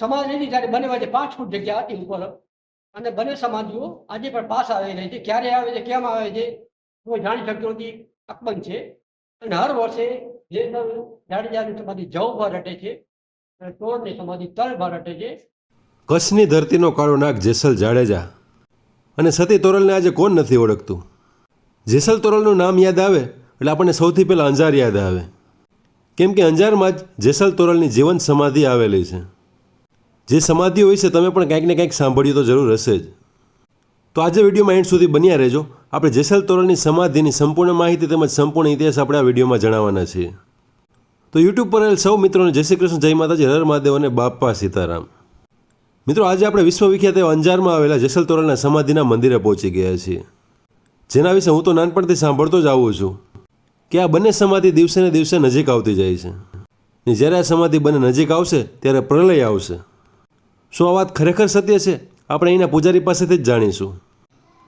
સમાધિની જ્યારે બંને વચ્ચે પાંચ ફૂટ જગ્યા હતી ઉપર અને બંને સમાધિઓ આજે પણ પાસ આવી રહી છે ક્યારે આવે છે, કેમ આવે છે, હું જાણી શકતો નથી, અકબંધ છે. અને હર વર્ષે જે જાડેજાની સમાધિ જવ પર રટે છે, અને તોડની સમાધિ તલ પર રટે છે. કચ્છની ધરતીનો કાળો નાગ જેસલ જાડેજા. અને સતી તોરલને આજે કોણ નથી ઓળખતું? જેસલ તોરલનું નામ યાદ આવે, એટલે આપણને સૌથી પહેલાં અંજાર યાદ આવે. કેમ કે અંજારમાં જ જેસલ તોરલની જીવન સમાધિ આવેલી છે. જે સમાધિઓ વિશે તમે પણ કંઈક ને કંઈક સાંભળ્યું તો જરૂર હશે જ. તો આજે વિડીયોમાં એન્ડ સુધી બન્યા રહેજો. આપણે જેસલ તોરલની સમાધિની સંપૂર્ણ માહિતી તેમજ સંપૂર્ણ ઇતિહાસ આપણે આ વિડીયોમાં જણાવવાના છીએ. તો યુટ્યુબ પર સૌ મિત્રોને જય શ્રી કૃષ્ણ, જય માતાજી, હર મહાદેવ અને બાપા સીતારામ. મિત્રો, આજે આપણે વિશ્વવિખ્યાત એવા અંજારમાં આવેલા જેસલ તોરલના સમાધિના મંદિરે પહોંચી ગયા છીએ. જેના વિશે હું તો નાનપણથી સાંભળતો જ આવું છું કે આ બંને સમાધિ દિવસે ને દિવસે નજીક આવતી જાય છે. ને જ્યારે આ સમાધિ બંને નજીક આવશે, ત્યારે પ્રલય આવશે. શું આ વાત ખરેખર સત્ય છે? આપણે અહીંના પૂજારી પાસેથી જ જાણીશું.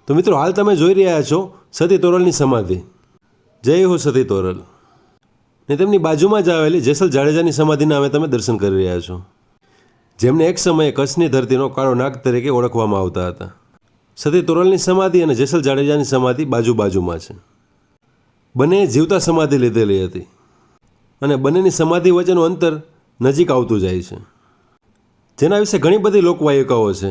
તો મિત્રો, હાલ તમે જોઈ રહ્યા છો સતી તોરલની સમાધિ. જય હો સતી તોરલ. ને તેમની બાજુમાં જ આવેલી જેસલ જાડેજાની સમાધિના અમે તમે દર્શન કરી રહ્યા છો. જેમને એક સમયે કચ્છની ધરતીનો કાળો નાગ તરીકે ઓળખવામાં આવતા હતા. સતી તોરલની સમાધિ અને જેસલ જાડેજાની સમાધિ બાજુ બાજુમાં છે. બંનેએ જીવતા સમાધિ લીધેલી હતી. અને બંનેની સમાધિ વચ્ચેનું અંતર નજીક આવતું જાય છે. જેના વિશે ઘણી બધી લોકવાયકાઓ છે.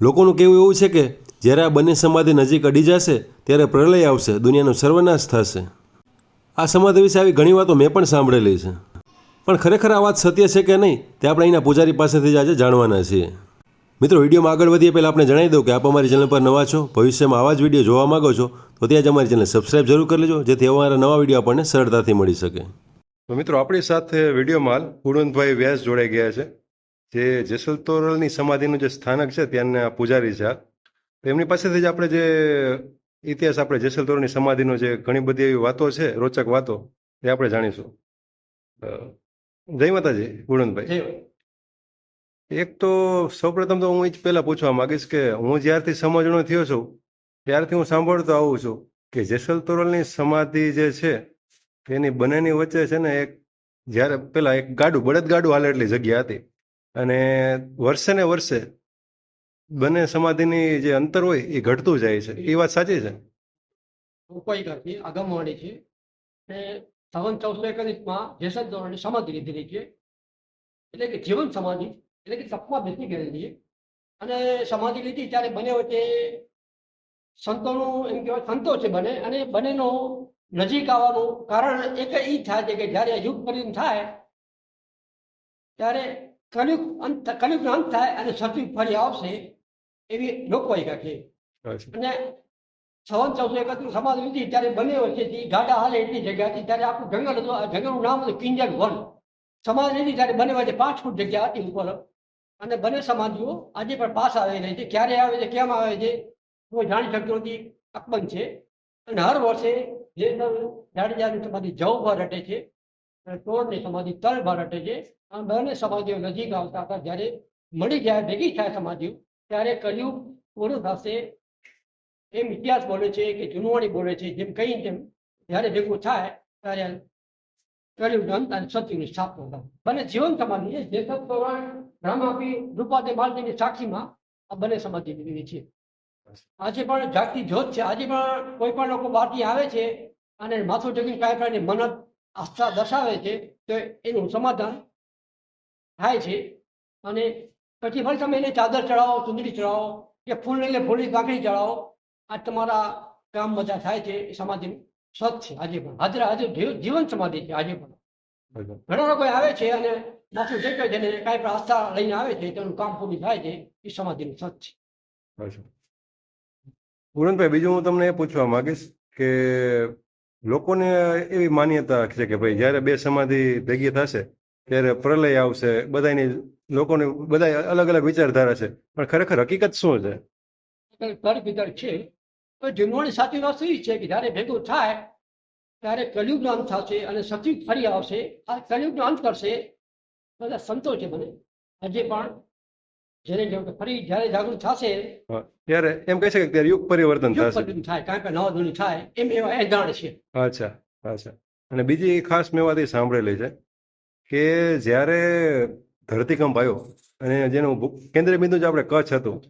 લોકોનું કહેવું એવું છે કે જ્યારે આ બંને સમાધિ નજીક અડી જશે, ત્યારે પ્રલય આવશે, દુનિયાનો સર્વનાશ થશે. આ સમાધિ વિશે આવી ઘણી વાતો મેં પણ સાંભળેલી છે. પણ ખરેખર આ વાત સત્ય છે કે નહીં, તે આપણે અહીંના પૂજારી પાસેથી જ આજે જાણવાના છીએ. મિત્રો, વિડીયોમાં આગળ વધીએ પહેલાં આપણે જણાવી દઉં કે આપ અમારી ચેનલ પર નવા છો, ભવિષ્યમાં આવા જ વીડિયો જોવા માંગો છો, તો ત્યાં જ અમારી ચેનલ સબસ્ક્રાઈબ જરૂર કરી લેજો, જેથી અમારા નવા વીડિયો આપણને સરળતાથી મળી શકે. તો મિત્રો, આપણી સાથે વિડીયોમાં ગુણવંતભાઈ વ્યાસ જોડાઈ ગયા છે. જે જેસલ તોરલની સમાધિનું જે સ્થાનક છે ત્યાંના પૂજારી છે તો એમની પાસેથી જ આપણે જે ઇતિહાસ આપણે જેસલ તોરલની સમાધિનો જે ઘણી બધી એવી વાતો છે રોચક વાતો એ આપણે જાણીશું. જય માતાજી ગુણંદભાઈ એક તો સૌપ્રથમ તો હું એ જ પહેલાં પૂછવા માંગીશ કે હું જ્યારથી સમજણો થયો છું ત્યારથી હું સાંભળતો આવું છું કે જેસલ તોરલની સમાધિ જે છે એની બંનેની વચ્ચે છે ને એક જ્યારે પેલા એક ગાડું બળદ ગાડું હાલે એટલી જગ્યા હતી. અને વર્ષે ને વર્ષે બંને સમાધિની જે અંતર હોય એ ઘટતું જાય છે. એ વાત સાચી છે? ઉપાય કરતી આગમવાણી છે એ સવન ચૌદસો એકત્રીસમાં જેસદ ધોરણની સમાધિ લીધેલી છે. એટલે કે જીવન સમાધિ, એટલે કે સપમાં બેસી ગયેલી છે. અને સમાધિ લીધી ત્યારે બંને વચ્ચે સંતોનું એમ કહેવાય સંતો છે બને, અને બંનેનો નજીક આવવાનું કારણ એક એ થાય છે કે જ્યારે યુગ પરિણામ થાય, ત્યારે કલયુગ અંત કલયુગનો અંત થાય અને સતયુગ ફરી આવશે એવી લોકવાયિકા છે. અને સવન ચૌદસો એકત્રીસ સમાજ લીધી ત્યારે બંને વચ્ચેથી ગાડા હાલે એટલી જગ્યા હતી ત્યારે આખું જંગલ હતું. આ જંગલનું નામ હતું કિંજલ વન. સમાજ લીધી ત્યારે બંને વચ્ચે પાંચ ફૂટ જગ્યા હતી ઉપર. અને બંને સમાધિઓ આજે પણ પાસ આવી રહી છે. ક્યારે આવે છે કેમ આવે છે કોઈ જાણી શકતો નથી. અકબંધ છે. અને હર વર્ષે જે જાડેજાની સમાધિ જવ પર હટે છે. તોડની સમાધિ તળ પર છે. અને બંને સમાધિઓ નજીક આવતા હતા. જ્યારે મળી જાય, ભેગી થાય સમાધિઓ, ત્યારે કલયુગ પૂરું થશે. એમ ઇતિહાસ બોલે છે કે જૂનવાણી બોલે છે, જેમ કહી તેમ જ્યારે ભેગું થાય, ત્યારે કર્યું અંત અને સત્યુની સ્થાપના બંને જીવન સમાધિ છે. જે સત્વરણ બ્રહ્માપી રૂપાદે માલતીની સાક્ષીમાં આ બંને સમાધિ લીધી છે. આજે પણ જાગતી જ્યોત છે. આજે પણ કોઈ પણ લોકો બહારથી આવે છે અને માથું ટેકીને કાંઈ કાંઈ મનત આસ્થા દર્શાવે છે તો એનું સમાધાન થાય છે. અને પછી ફરી તમે એને ચાદર ચડાવો ચુંદડી ચડાવો કે ફૂલ લઈને ફૂલની કાંકડી ચડાવો આ તમારા કામ બધા થાય છે. એ સમાધિ સત છે. આજે પણ હાજર હાજર જીવન સમાધિ છે. આજે પણ ઘણા લોકો આવે છે અને માથું ટેકે છે ને કાંઈ પણ આસ્થા લઈને આવે છે તેનું કામ પૂરું થાય છે એ સમાધિનું સત છે. ગુણવંતભાઈ બીજું હું તમને એ પૂછવા માંગીશ કે લોકોને એવી માન્યતા છે કે ભાઈ જ્યારે બે સમાધિ ભેગી થશે, ત્યારે પ્રલય આવશે બધાની લોકોને બધા અલગ અલગ વિચારધારા છે. પણ ખરેખર હકીકત શું છે? કર ભીતર છે. તો સાચી વાત એ છે કે જ્યારે ભેગું થાય, ત્યારે કલયુગનો અંત થશે અને સચિવ ફરી આવશે. આ કલયુગનો અંત કરશે, બધા સંતો છે મને. હજી પણ જેને જેમ કે ફરી જ્યારે જાગૃત થશે ત્યારે એમ કહી શકે ત્યારે યુગ પરિવર્તન થશે. થાય કારણ કે નવા જૂની થાય એમ એવા એંધાણ છે. અચ્છા અચ્છા. અને બીજી ખાસ મેં વાત સાંભળેલી છે કે જ્યારે ધરતીકંપ આવ્યો અને જેનું કેન્દ્ર બિંદુ જે આપણે કચ્છ હતું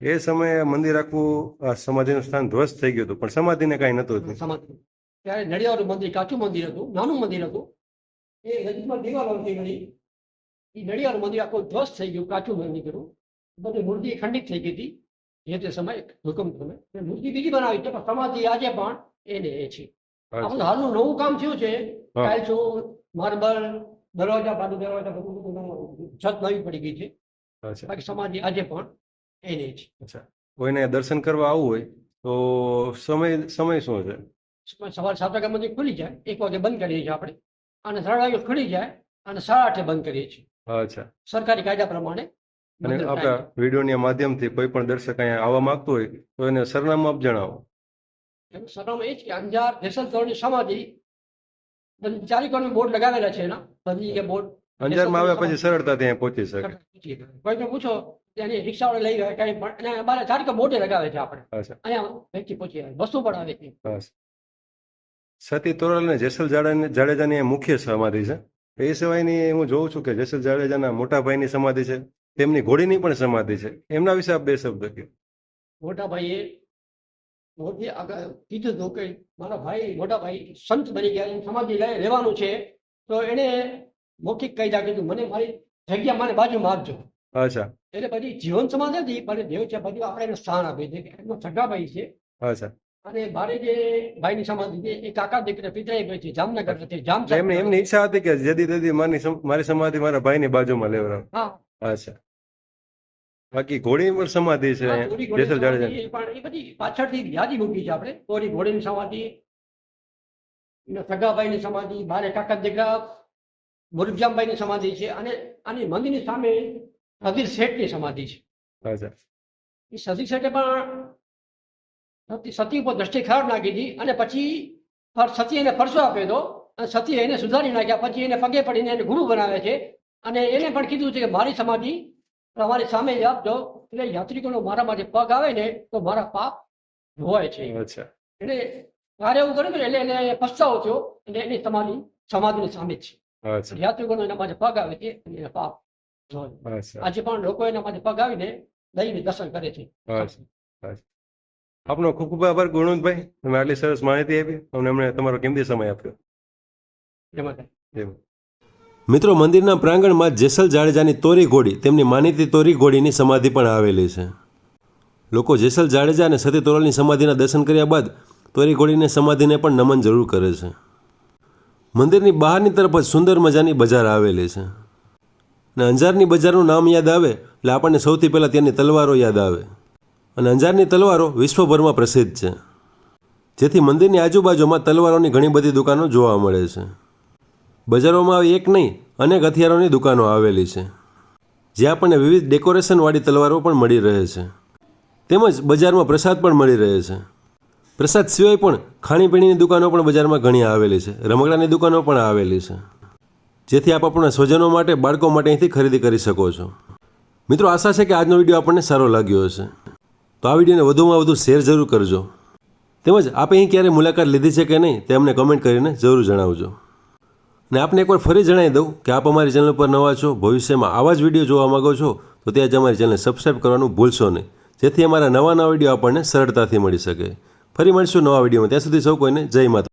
એ સમયે મંદિર આખું સમાધિનું સ્થાન ધ્વસ્ત થઈ ગયું હતું પણ સમાધિને કાંઈ નહોતું સમાધિ. ત્યારે નડિયાદનું મંદિર કાચું મંદિર હતું નાનું મંદિર હતું. એ નજીકમાં દિવાલો ઘણી. એ નડિયાદનું મંદિર આખું ધ્વસ્ત થઈ ગયું કાચું મંદિર કર્યું બધી મૂર્તિ ખંડિત થઈ ગઈ હતી. એ તે સમયે ભૂકંપ સમય મૂર્તિ બીજી બનાવી. તો સમાધિ આજે પણ એને એ છે. હાલનું નવું કામ થયું છે. હા. માર્બલ દરવાજા બાજુ દરવાજા બધું બધું છત નવી પડી ગઈ છે. બાકી સમાધિ આજે પણ એને છે. અચ્છા. કોઈને દર્શન કરવા આવવું હોય તો સમય સમય શું છે સવારે સાત વાગ્યા મંદિર ખુલી જાય. એક વાગે બંધ કરીએ છીએ આપણે. અને સાડા વાગે ખુલી જાય અને સાડા આઠે બંધ કરીએ છીએ. અચ્છા. સરકારી કાયદા પ્રમાણે અને આપણા વિડીયોના માધ્યમથી કોઈ પણ દર્શક અહીંયા આવવા માંગતો હોય તો એને સરનામું આપ જણાવો. એનું સરનામું એ જ કે અંજાર જેસલ તોરણની સમાધિ ચારી કોણ બોર્ડ લગાવેલા છે એના. બધી જગ્યાએ બોર્ડ અંજારમાં આવ્યા પછી સરળતાથી અહીંયા પહોંચી શકે. કોઈને પૂછો ત્યાંની રિક્ષાવાળા લઈ ગયા કઈ પણ અને અમારે ચારી કો બોર્ડે લગાવે છે આપણે. અહીંયા વ્યક્તિ પહોંચી આવે વસ્તુ પણ આવે છે. બસ. સતી તોરલ અને જેસલ જાડેજાની એ મુખ્ય સમાધિ છે. એ સિવાયની હું જોઉં છું કે જસલ જાડેજાના મોટા ભાઈની સમાધિ છે તેમની ઘોડીની પણ સમાધિ છે. એમના વિશે આપ બે શબ્દ કહો. મોટા ભાઈએ મોટી આગળ કીધું હતું કે મારા ભાઈ મોટા ભાઈ સંત બની ગયા સમાધિ લઈ રહેવાનું છે તો એને મૌખિક કહી દા કીધું મને મારી જગ્યા મને બાજુમાં આપજો. અચ્છા. એટલે પછી જીવન સમાધિ હતી પણ દેવ છે બધું આપણે એને સ્થાન આપી છે એમનો સગા ભાઈ છે. અચ્છા. અને મારે જે ભાઈની સમાધિ છે એ કાકા દીકરા પિતરાઈ છે જામનગર જામ એમની એમની ઈચ્છા હતી કે જેદી તેદી મારી મારી સમાધિ મારા ભાઈની બાજુમાં લેવડાવ. હા. અચ્છા. બાકી ઘોડી પર સમાધિ છે જેસલ જાડેજા. સમાધિ પણ એ બધી પાછળથી યાદી મૂકી છે આપણે. ઘોડીની સમાધિ સગાભાઈની સમાધિ બારે કાકા દીકરા મુરજામભાઈની સમાધિ છે અને આની મંદિરની સામે સતીર શેઠની સમાધિ છે. અચ્છા. એ સતી શેઠે પણ સતી સતી ઉપર દ્રષ્ટિ ખરાબ નાખી હતી. અને પછી સતી એને ફરસો આપ્યો હતો. અને સતી એને સુધારી નાખ્યા. પછી એને પગે પડીને એને ગુરુ બનાવે છે. અને એને પણ કીધું છે કે મારી સમાધિ તમારી સામે જ આપજો. એટલે યાત્રિકોનો મારા માટે પગ આવે ને તો મારા પાપ ધોવાય છે. એટલે કાર્ય એવું કર્યું એટલે એને પસ્તાવો થયો. એટલે એની સમાધિ સમાધિની સામે જ છે. યાત્રિકોનો એના માટે પગ આવે છે અને એના પાપ આજે પણ લોકો એના માટે પગ આવીને લઈને દર્શન કરે છે. આપનો ખૂબ ખૂબ આભાર ગુણવંતભાઈ. તમે આટલી સરસ માહિતી આપી અને અમને તમારો કિંમતી સમય આપ્યો. મિત્રો મંદિરના પ્રાંગણમાં જેસલ જાડેજાની તોરી ઘોડી તેમની માનીતી તોરી ઘોડીની સમાધિ પણ આવેલી છે. લોકો જેસલ જાડેજા અને સતી તોરલની સમાધિના દર્શન કર્યા બાદ તોરી ઘોડીને સમાધિને પણ નમન જરૂર કરે છે. મંદિરની બહારની તરફ જ સુંદર મજાની બજાર આવેલી છે. અને અંજારની બજારનું નામ યાદ આવે એટલે આપણને સૌથી પહેલાં ત્યાંની તલવારો યાદ આવે. અને અંજારની તલવારો વિશ્વભરમાં પ્રસિદ્ધ છે. જેથી મંદિરની આજુબાજુમાં તલવારોની ઘણી બધી દુકાનો જોવા મળે છે. બજારોમાં આવી એક નહીં, અનેક હથિયારોની દુકાનો આવેલી છે. જ્યાં આપણને વિવિધ ડેકોરેશનવાળી તલવારો પણ મળી રહે છે. તેમજ બજારમાં પ્રસાદ પણ મળી રહે છે. પ્રસાદ સિવાય પણ ખાણીપીણીની દુકાનો પણ બજારમાં ઘણી આવેલી છે. રમકડાની દુકાનો પણ આવેલી છે. જેથી આપ આપણા સ્વજનો માટે, બાળકો માટે અહીંથી ખરીદી કરી શકો છો. મિત્રો, આશા છે કે આજનો વીડિયો આપણને સારો લાગ્યો હશે. તો આ વિડીયોને વધુમાં વધુ શેર જરૂર કરજો. તેમજ આપે અહીં ક્યારે મુલાકાત લીધી છે કે નહીં તે અમને કમેન્ટ કરીને જરૂર જણાવજો. ને આપને એકવાર ફરી જણાવી દઉં કે આપ અમારી ચેનલ પર નવા છો, ભવિષ્યમાં આવા જ વીડિયો જોવા માંગો છો, તો ત્યાં જ અમારી ચેનલને સબસ્ક્રાઈબ કરવાનું ભૂલશો નહીં. જેથી અમારા નવા નવા વીડિયો આપણને સરળતાથી મળી શકે. ફરી મળીશું નવા વિડીયોમાં. ત્યાં સુધી સૌ કોઈને જય માતા